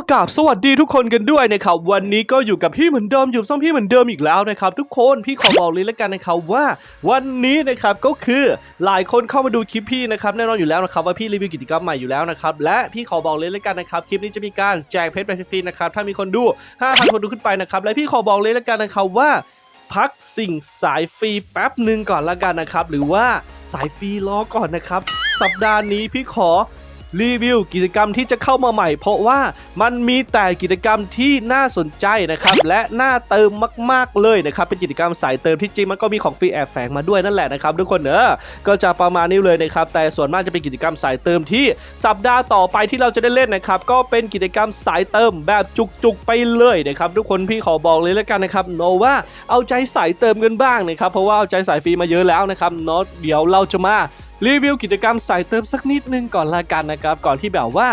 กราบสวัสดีทุกคนกันด้วยนะครับวันนี้ก็อยู่กับพี่เหมือนเดิมอยู่ซ่องพี่เหมือนเดิมอีกแล้วนะครับทุกคนพี่ขอบอกเลยแล้วกันนะครับว่า วันนี้นะครับก็คือหลายคนเข้ามาดูคลิปพี่นะครับแน่นอนอยู่แล้วนะครับว่าพี่รีวิวกิจกรรมใหม่อยู่แล้วนะครับและพี่ขอบอกเลยแล้วกันนะครับคลิปนี้จะมีการแจกเพชรไปฟรีนะครับถ้ามีคนดู 5,000 คนดูขึ้นไปนะครับและพี่ขอบอกเลยแล้วกันนะครับว่าพักสิ่งสายฟรีแป๊บหนึ่งก่อนละกันนะครับหรือว่าสายฟรีรอก่อนนะครับสัปดาห์นี้พี่ขอ รีวิวกิจกรรมที่จะเข้ามาใหม่ เพราะว่ามันมีแต่กิจกรรมที่น่าสนใจนะครับ และน่าเติมมาก ๆเลยนะครับ เป็นกิจกรรมสายเติมที่จริงมันก็มีของฟรีแอบแฝงมาด้วยนั่นแหละนะครับทุกคนเนอะก็จะประมาณนี้เลยนะครับ แต่ส่วนมากจะเป็นกิจกรรมสายเติมที่สัปดาห์ต่อไปที่เราจะได้เล่นนะครับ ก็เป็นกิจกรรมสายเติมแบบจุกๆไปเลยนะครับทุกคนพี่ขอบอกเลยแล้วกันนะครับโนว่าเอาใจสายเติมกันบ้างนะครับเพราะว่าเอาใจสายฟรีมาเยอะแล้วนะครับเนาะเดี๋ยวเราจะมา รีวิวกิจกรรมสายเติมสักนิดนึงก่อนละกันนะครับ ก่อนที่แบบว่า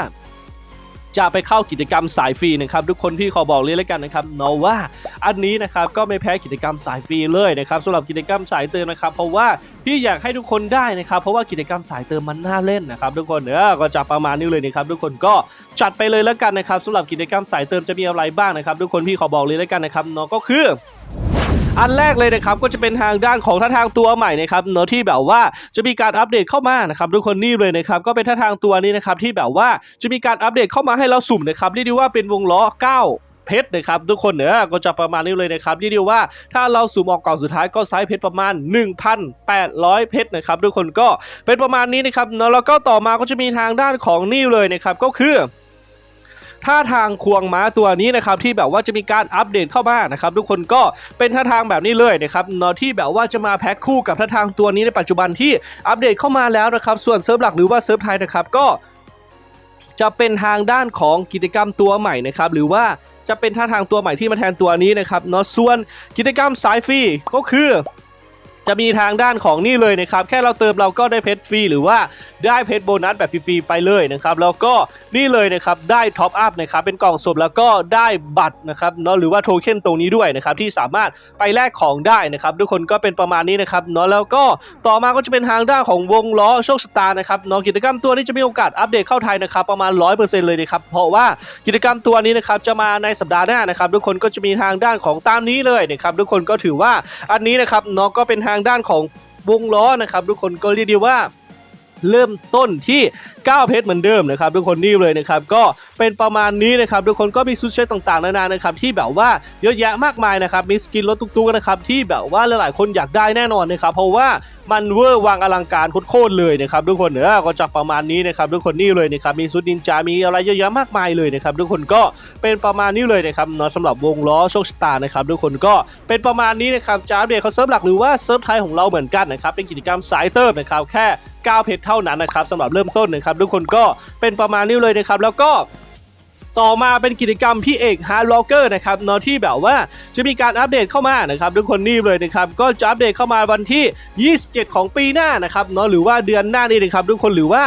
จะไปเข้ากิจกรรมสายฟรีนะครับ ทุกคนพี่ขอบอกเลยแล้วกันนะครับเนาะว่าอันนี้นะครับก็ไม่แพ้กิจกรรมสายฟรีเลยนะครับสำหรับกิจกรรมสายเติมนะครับ เพราะว่าพี่อยากให้ทุกคนได้นะครับ เพราะว่ากิจกรรมสายเติมมันน่าเล่นนะครับ ทุกคนเออก็จะประมาณนี้เลยนะครับ ทุกคนก็จัดไปเลยแล้วกันนะครับสำหรับกิจกรรมสายเติมจะมีอะไรบ้างนะครับ ทุกคนพี่ขอบอกเลยแล้วกันนะครับเนาะก็คือ อันแรกเลยนะครับก็จะเป็นทางด้านของท่าทางตัวใหม่นะครับเนอะที่แบบว่าจะมีการอัปเดตเข้ามานะครับทุกคนนี่เลยนะครับก็เป็นท่าทางตัวนี้นะครับที่แบบว่าจะมีการอัปเดตเข้ามาให้เราสุ่มนะครับเรียกได้ว่าเป็นวงล้อ9เพชรนะครับทุกคนเนอะก็จะประมาณนี้เลยนะครับเรียกได้ว่าถ้าเราสุ่มออกกล่องสุดท้ายก็ไซส์เพชรประมาณ 1,800 เพชรนะครับทุกคนก็เป็นประมาณนี้นะครับเนอะแล้วก็ต่อมาก็จะมีทางด้านของนี่เลยนะครับก็คือ ท่าทางควงม้าตัวนี้นะครับที่แบบว่าจะมีการอัปเดตเข้ามานะครับทุกคนก็เป็นท่าทางแบบนี้เลยนะครับเนาะที่แบบว่าจะมาแพ็คคู่กับท่าทางตัวนี้ในปัจจุบันที่อัปเดตเข้ามาแล้วนะครับส่วนเซิร์ฟหลักหรือว่าเซิร์ฟไทยนะครับก็จะเป็นทางด้านของกิจกรรมตัวใหม่นะครับหรือว่าจะเป็นท่าทางตัวใหม่ที่มาแทนตัวนี้นะครับเนาะส่วนกิจกรรมสายฟรีก็คือ จะมีทางด้านของนี่เลยนะครับ แค่เราเติมเราก็ได้เพชรฟรีหรือว่าได้เพชรโบนัสแบบฟรีๆไปเลยนะครับ แล้วก็นี่เลยนะครับได้ท็อปอัพนะครับเป็นกล่องสุ่มแล้วก็ได้บัตรนะครับเนาะหรือว่าโทเค็นตรงนี้ด้วยนะครับที่สามารถไปแลกของได้นะครับทุกคนก็เป็นประมาณนี้นะครับเนาะแล้วก็ต่อมาก็จะเป็นทางด้านของวงล้อโชคชะตานะครับเนาะกิจกรรมตัวนี้จะมีโอกาสอัปเดตเข้าไทยนะครับประมาณ 100%เลยนะครับเพราะว่ากิจกรรมตัวนี้นะครับจะมาในสัปดาห์หน้านะครับทุกคนก็จะมีทางด้านของตามนี้เลยนะครับทุกคนก็ถือว่าอันนี้นะครับเนาะก็เป็นทางางด้านของวงล้อนะครับ ทุกคนก็เรียกได้ว่าเริ่มต้นที่ 9 เพชรเหมือนเดิมนะครับ ทุกคนนี่เลยนะครับ ก็ เป็นประมาณนี้นะครับทุกคนก็มีซูเชตต่างๆนานานะครับที่แบบว่าเยอะแยะมากมายนะครับมีสกินรถตุ๊กๆนะครับที่แบบว่าหลายๆคนอยากได้แน่นอนนะครับเพราะว่ามันเวอร์วางอลังการโคตรเลยนะครับทุกคนเนอก็จะประมาณนี้นะครับทุกคนนี่เลยนะครับมีซุดนินจา มีอะไรเยอะแยะมากมายเลยนะครับทุกคนก็เป็นประมาณนี้เลยนะครับเนาะสำหรับวงล้อโชคชะตานะครับทุกคนก็เป็นประมาณนี้นะครับจะอัปเดตเขาเซิร์ฟหลักหรือว่าเซิร์ฟไทยของเราเหมือนกันนะครับเป็นกิจกรรมสายเติมนะครับแค่9เพชรเท่านั้นนะครับสำหรับเริ่มต้นนะครับทุกคนก็เป็นประมาณนี้เลยนะครับแล้วก็ ต่อมาเป็นกิจกรรมพี่เอกฮาร์ดล็อกเกอร์นะครับเนาะที่แบบว่าจะมีการอัปเดตเข้ามานะครับทุกคนนี่เลยนะครับก็จะอัปเดตเข้ามาวันที่ 27 ของปีหน้านะครับเนาะหรือว่าเดือนหน้านี่นะครับทุกคนหรือว่า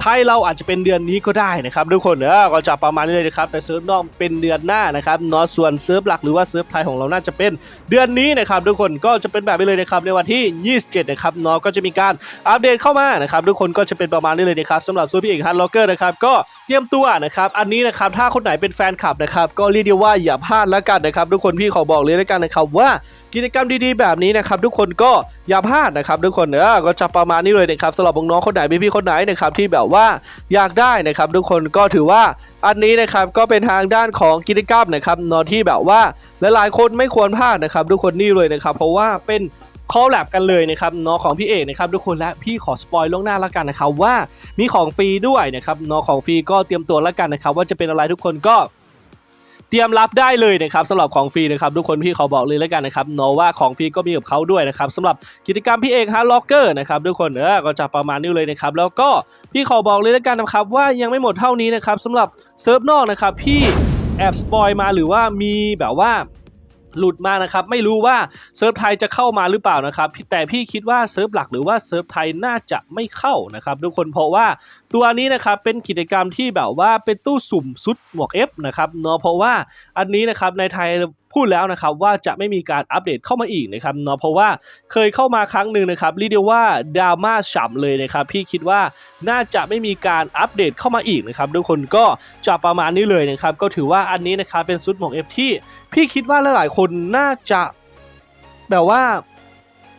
ไทยเราอาจจะเป็นเดือนนี้ก็ได้นะครับทุกคนเนอก็จะประมาณนี้เลยนะครับแต่เซิร์ฟนอกเป็นเดือนหน้านะครับเนาะส่วนเซิร์ฟหลักหรือว่าเซิร์ฟไทยของเราน่าจะเป็นเดือนนี้นะครับทุกคนก็จะเป็นแบบนี้เลยนะครับในวันที่ 27 นะครับเนาะก็จะมีการอัปเดตเข้ามานะครับทุกคนก็จะเป็นประมาณนี้เลยนะครับสำหรับซูพี่เอกฮาร์ดล็อกเกอร์นะครับก็ เตรียมตัวนะครับ อันนี้นะครับ ถ้าคนไหนเป็นแฟนคลับนะครับ ก็เรียกได้ว่าอย่าพลาดแล้วกันนะครับ ทุกคนพี่ขอบอกเลยแล้วกันนะครับว่ากิจกรรมดีๆแบบนี้นะครับ ทุกคนก็อย่าพลาดนะครับ ทุกคนเออก็จะประมาณนี้เลยนะครับสำหรับน้องๆคนไหนพี่ๆคนไหนนะครับที่แบบว่าอยากได้นะครับ ทุกคนก็ถือว่าอันนี้นะครับก็เป็นทางด้านของกิจกรรมนะครับนอที่แบบว่าหลายๆคนไม่ควรพลาดนะครับ ทุกคนนี่เลยนะครับ เพราะว่าเป็น คอลแลบกันเลยนะครับเนาะของพี่เอกนะครับทุกคนและพี่ขอสปอยล่วงหน้าแล้วกันนะครับว่ามีของฟรีด้วยนะครับเนาะของฟรีก็เตรียมตัวแล้วกันนะครับว่าจะเป็นอะไรทุกคนก็เตรียมรับได้เลยนะครับสำหรับของฟรีนะครับทุกคนพี่ขอบอกเลยแล้วกันนะครับเนาะว่าของฟรีก็มีกับเขาด้วยนะครับสำหรับกิจกรรมพี่เอกฮาร์ล็อกเกอร์นะครับทุกคนเออก็จะประมาณนี้เลยนะครับแล้วก็พี่ขอบอกเลยแล้วกันนะครับว่ายังไม่หมดเท่านี้นะครับสำหรับเซิร์ฟนอกนะครับพี่แอบสปอยมาหรือว่ามีแบบว่า หลุดมานะครับ ไม่รู้ว่าเซิร์ฟไทยจะเข้ามาหรือเปล่านะครับ แต่พี่คิดว่าเซิร์ฟหลักหรือว่าเซิร์ฟไทยน่าจะไม่เข้านะครับทุกคนเพราะว่าตัวนี้นะครับเป็นกิจกรรมที่แบบว่าเป็นตู้สุ่มซุดหมวก F นะครับเนาะเพราะว่าอันนี้นะครับในไทย พูดแล้วนะครับว่าจะไม่มีการอัปเดตเข้ามาอีกนะครับเนาะเพราะว่าเคยเข้ามาครั้งหนึ่งนะครับเรียกได้ว่าดราม่าฉ่ำเลยนะครับพี่คิดว่าน่าจะไม่มีการอัปเดตเข้ามาอีกนะครับทุกคนก็จะประมาณนี้เลยนะครับก็ถือว่าอันนี้นะครับเป็นซุดหมวก F ที่พี่คิดว่าหลายๆคนน่าจะแบบว่า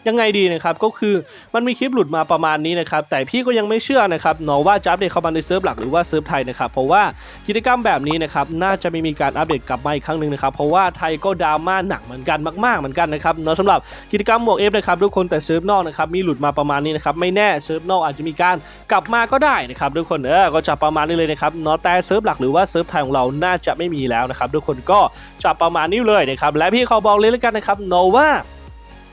ยังไงดีนะครับก็คือมันมีคลิปหลุดมาประมาณนี้นะครับแต่พี่ก็ยังไม่เชื่อนะครับเนาะว่าจะอัปเดตเข้ามาในเซิร์ฟหลักหรือว่าเซิร์ฟไทยนะครับเพราะว่ากิจกรรมแบบนี้นะครับน่าจะไม่มีการอัปเดตกลับมาอีกครั้งหนึ่งนะครับเพราะว่าไทยก็ดราม่าหนักเหมือนกันมากๆเหมือนกันนะครับเนาะสำหรับกิจกรรมหมวกเอฟนะครับทุกคนแต่เซิร์ฟนอกนะครับมีหลุดมาประมาณนี้นะครับไม่แน่เซิร์ฟนอกอาจจะมีการกลับมาก็ได้นะครับทุกคนเออก็จะประมาณนี้เลยนะครับเนาะแต่เซิร์ฟหลักหรือว่าเซิร์ฟไทยของเราน่าจะไม่มีแล้วนะครับทุกคนก็จะประมาณนี้เลยนะครับและพี่ขาบอกเลยแล้วกันนะครับเนาะว่า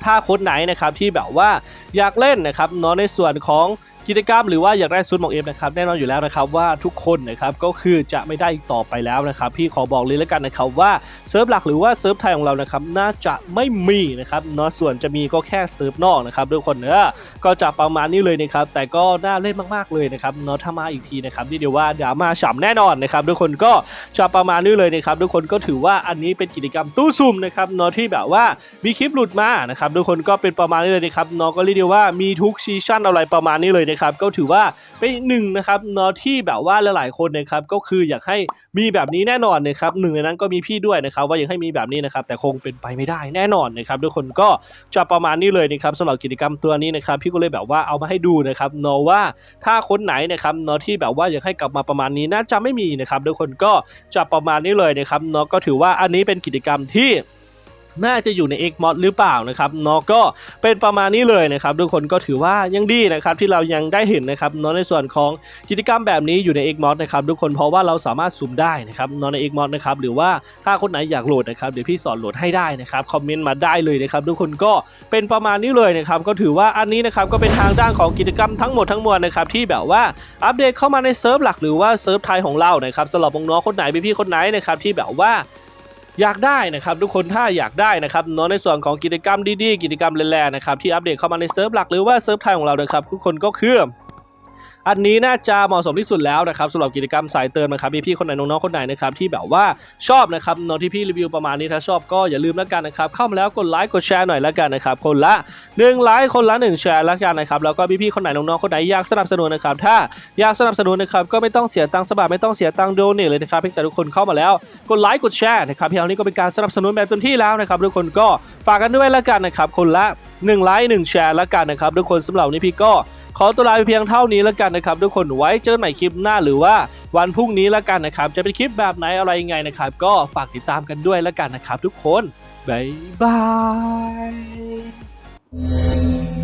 ถ้าคนไหนนะครับที่แบบว่าอยากเล่นนะครับเนาะในส่วนของ กิจกรรมหรือว่าอยากได้ซุดหมอกเอฟนะครับแน่นอนอยู่แล้วนะครับว่าทุกคนนะครับก็คือจะไม่ได้อีกต่อไปแล้วนะครับพี่ขอบอกเลยแล้วกันนะครับว่าเซิร์ฟหลักหรือว่าเซิร์ฟไทยของเรานะครับน่าจะไม่มีนะครับเนาะส่วนจะมีก็แค่เซิร์ฟนอกนะครับทุกคนเนอะก็จะประมาณนี้เลยนะครับแต่ก็น่าเล่นมากๆเลยนะครับเนาะถ้ามาอีกทีนะครับนี่เดียวว่าดราม่าฉ่ำแน่นอนนะครับทุกคนก็จะประมาณนี้เลยนะครับทุกคนก็ถือว่าอันนี้เป็นกิจกรรมตู้ซุ่มนะครับเนาะที่แบบว่ามีคลิปหลุดมานะครับทุกคนก็เป็นประมาณนี้เลยนะครับเนาะก็เรียกว่ามีทุกซีชั่นอะไรประมาณนี้เลยนะครับก็ถือว่าเป็นหนึ่งนะครับเนาะที่แบบว่าหลายๆคนนะครับก็คืออยากให้มีแบบนี้แน่นอนนะครับหนึ่งในนั้นก็มีพี่ด้วยนะครับว่าอยากให้มีแบบนี้นะครับแต่คงเป็นไปไม่ได้แน่นอนนะครับทุกคนก็จะประมาณนี้เลยนะครับสำหรับกิจกรรมตัวนี้นะครับพี่ก็เลยแบบว่าเอามาให้ดูนะครับเนาะว่าถ้าคนไหนนะครับเนาะที่แบบว่าอยากให้กลับมาประมาณนี้น่าจะไม่มีนะครับทุกคนก็จะประมาณนี้เลยนะครับเนาะก็ถือว่าอันนี้เป็นกิจกรรมที่ น่าจะอยู่ใน X mod หรือเปล่านะครับเนาะก็เป็นประมาณนี้เลยนะครับทุกคนก็ถือว่ายังดีนะครับที่เรายังได้เห็นนะครับเนาะในส่วนของกิจกรรมแบบนี้อยู่ใน X mod นะครับทุกคนเพราะว่าเราสามารถสุ่มได้นะครับเนาะใน X mod นะครับหรือว่าถ้าคนไหนอยากโหลดนะครับเดี๋ยวพี่สอนโหลดให้ได้นะครับคอมเมนต์มาได้เลยนะครับทุกคนก็เป็นประมาณนี้เลยนะครับก็ถือว่าอันนี้นะครับก็เป็นทางด้านของกิจกรรมทั้งหมดทั้งมวลนะครับที่แบบว่าอัปเดตเข้ามาในเซิร์ฟหลักหรือว่าเซิร์ฟไทยของเรานะครับสำหรับน้องคนไหนพี่ๆคนไหนนะครับที่แบบว่า อยากได้นะครับทุกคนถ้าอยากได้นะครับเนาะในส่วนของกิจกรรมดีๆ กิจกรรมแรงๆนะครับที่อัปเดตเข้ามาในเซิร์ฟหลักหรือว่าเซิร์ฟไทยของเรานะครับทุกคนก็คือ อันนี้น่าจะเหมาะสมที่สุดแล้วนะครับสำหรับกิจกรรมสายเติมนะครับพี่คนไหนน้องๆคนไหนนะครับที่แบบว่าชอบนะครับเนาะที่พี่รีวิวประมาณนี้ถ้าชอบก็อย่าลืมแล้วกันนะครับเข้ามาแล้วกดไลค์กดแชร์หน่อยแล้วกันนะครับคนละ1ไลค์คนละ1แชร์แล้วกันนะครับแล้วก็พี่ๆคนไหนน้องๆคนไหนอยากสนับสนุนนะครับถ้าอยากสนับสนุนนะครับก็ไม่ต้องเสียตังค์สบายไม่ต้องเสียตังค์โดเนทเลยนะครับเพียงแต่ทุกคนเข้ามาแล้วกดไลค์กดแชร์นะครับเพียงเท่านี้ก็เป็นการสนับสนุนแบบเต็มที่แล้วนะครับทุกคนก็ฝากกันด้วยแล้วกันนะครับคนละ1ไลค์1แชร์แล้วกันนะครับทุกคนสำหรับนี้พี่ก็ ขอตัวลาไปเพียงเท่านี้แล้วกันนะครับทุกคนไว้เจอกันใหม่คลิปหน้าหรือว่าวันพรุ่งนี้แล้วกันนะครับ จะเป็นคลิปแบบไหนอะไรยังไงนะครับ ก็ฝากติดตามกันด้วยแล้วกันนะครับ ทุกคนบ๊ายบาย